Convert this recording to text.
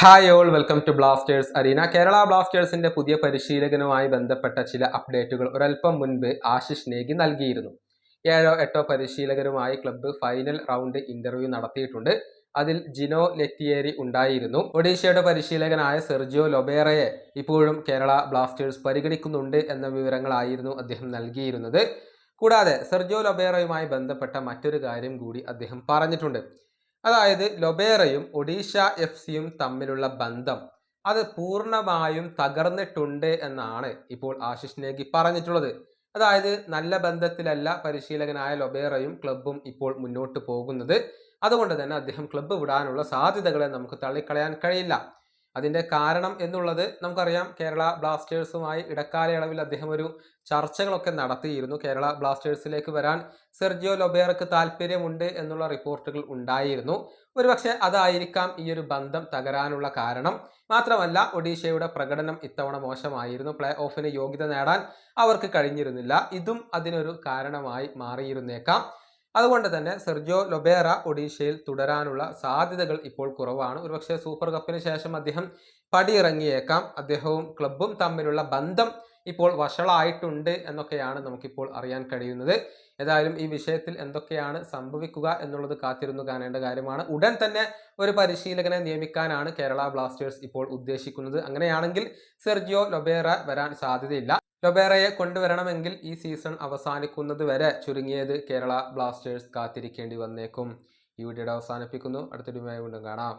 Hi all welcome to Blasters arena Kerala ബ്ലാസ്റ്റേഴ്സിന്റെ പുതിയ പരിശീലകനുമായി ബന്ധപ്പെട്ട ചില അപ്ഡേറ്റുകൾ ഒരൽപ്പം മുൻപ് ആശിഷ് നേഗി നൽകിയിരുന്നു. ഏഴോ എട്ടോ പരിശീലകരുമായി ക്ലബ്ബ് ഫൈനൽ റൗണ്ട് ഇന്റർവ്യൂ നടത്തിയിട്ടുണ്ട്. അതിൽ ജിനോ ലെറ്റിയേരി ഉണ്ടായിരുന്നു. ഒഡീഷയുടെ പരിശീലകനായ സെർജിയോ ലൊബേറയെ ഇപ്പോഴും കേരള ബ്ലാസ്റ്റേഴ്സ് പരിഗണിക്കുന്നുണ്ട് എന്ന വിവരങ്ങളായിരുന്നു അദ്ദേഹം നൽകിയിരുന്നത്. കൂടാതെ സെർജിയോ ലൊബേറയുമായി ബന്ധപ്പെട്ട മറ്റൊരു കാര്യം കൂടി അദ്ദേഹം പറഞ്ഞിട്ടുണ്ട്. അതായത് ലൊബേറയും ഒഡീഷ എഫ് സിയും തമ്മിലുള്ള ബന്ധം. അത് പൂർണമായും തകർന്നിട്ടുണ്ട് എന്നാണ് ഇപ്പോൾ ആശിഷ് നേഗി പറഞ്ഞിട്ടുള്ളത്. അതായത് നല്ല ബന്ധത്തിലല്ല പരിശീലകനായ ലൊബേറയും ക്ലബും ഇപ്പോൾ മുന്നോട്ട് പോകുന്നത്. അതുകൊണ്ട് തന്നെ അദ്ദേഹം ക്ലബ്ബ് വിടാനുള്ള സാധ്യതകളെ നമുക്ക് തള്ളിക്കളയാൻ കഴിയില്ല. അതിന്റെ കാരണം എന്നുള്ളത് നമുക്കറിയാം. കേരള ബ്ലാസ്റ്റേഴ്സുമായി ഇടക്കാലയളവിൽ അദ്ദേഹം ഒരു ചർച്ചകളൊക്കെ നടത്തിയിരുന്നു. കേരള ബ്ലാസ്റ്റേഴ്സിലേക്ക് വരാൻ സെർജിയോ ലൊബേർക്ക് താല്പര്യമുണ്ട് എന്നുള്ള റിപ്പോർട്ടുകൾ ഉണ്ടായിരുന്നു. ഒരുപക്ഷെ അതായിരിക്കാം ഈ ഒരു ബന്ധം തകരാനുള്ള കാരണം. മാത്രമല്ല ഒഡീഷയുടെ പ്രകടനം ഇത്തവണ മോശമായിരുന്നു. പ്ലേ ഓഫിന് യോഗ്യത നേടാൻ അവർക്ക് കഴിഞ്ഞിരുന്നില്ല. ഇതും അതിനൊരു കാരണമായി മാറിയിരുന്നേക്കാം. അതുകൊണ്ട് തന്നെ സെർജോ ലൊബേറ ഒഡീഷയിൽ തുടരാനുള്ള സാധ്യതകൾ ഇപ്പോൾ കുറവാണ്. ഒരുപക്ഷെ സൂപ്പർ കപ്പിന് ശേഷം അദ്ദേഹം പടിയിറങ്ങിയേക്കാം. അദ്ദേഹവും ക്ലബും തമ്മിലുള്ള ബന്ധം ഇപ്പോൾ വഷളായിട്ടുണ്ട് എന്നൊക്കെയാണ് നമുക്കിപ്പോൾ അറിയാൻ കഴിയുന്നത്. ഏതായാലും ഈ വിഷയത്തിൽ എന്തൊക്കെയാണ് സംഭവിക്കുക എന്നുള്ളത് കാത്തിരുന്നു കാണേണ്ട കാര്യമാണ്. ഉടൻ തന്നെ ഒരു പരിശീലകനെ നിയമിക്കാനാണ് കേരള ബ്ലാസ്റ്റേഴ്സ് ഇപ്പോൾ ഉദ്ദേശിക്കുന്നത്. അങ്ങനെയാണെങ്കിൽ സെർജിയോ ലൊബേറ വരാൻ സാധ്യതയില്ല. ലൊബേറയെ കൊണ്ടുവരണമെങ്കിൽ ഈ സീസൺ അവസാനിക്കുന്നത് വരെ ചുരുങ്ങിയത് കേരള ബ്ലാസ്റ്റേഴ്സ് കാത്തിരിക്കേണ്ടി വന്നേക്കും. ഈ വീഡിയോയുടെ അവസാനിപ്പിക്കുന്നു. അടുത്തൊരു വീണ്ടും കാണാം.